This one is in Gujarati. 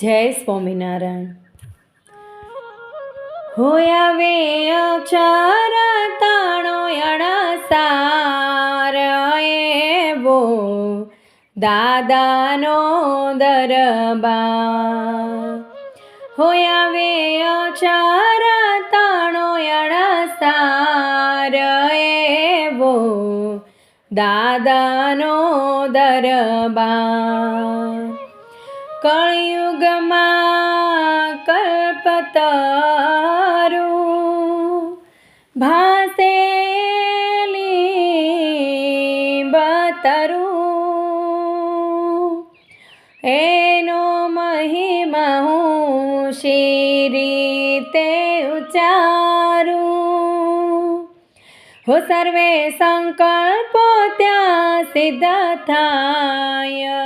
જય સ્વામિનારાયણ. હોયાવે અક્ષર, તાણો, અણસાર, એવો દાદાનો દરબાર. હોયાવે અક્ષર, તાણો, અણસાર, એવો દાદાનો દરબાર. કળિયુગમાં કલ્પતરું ભાસેલી બતરું એનો મહિમા હું શી રીતે ઉચ્ચારું હો સર્વે સંકલ્પો ત્યાં સિદ્ધ થાય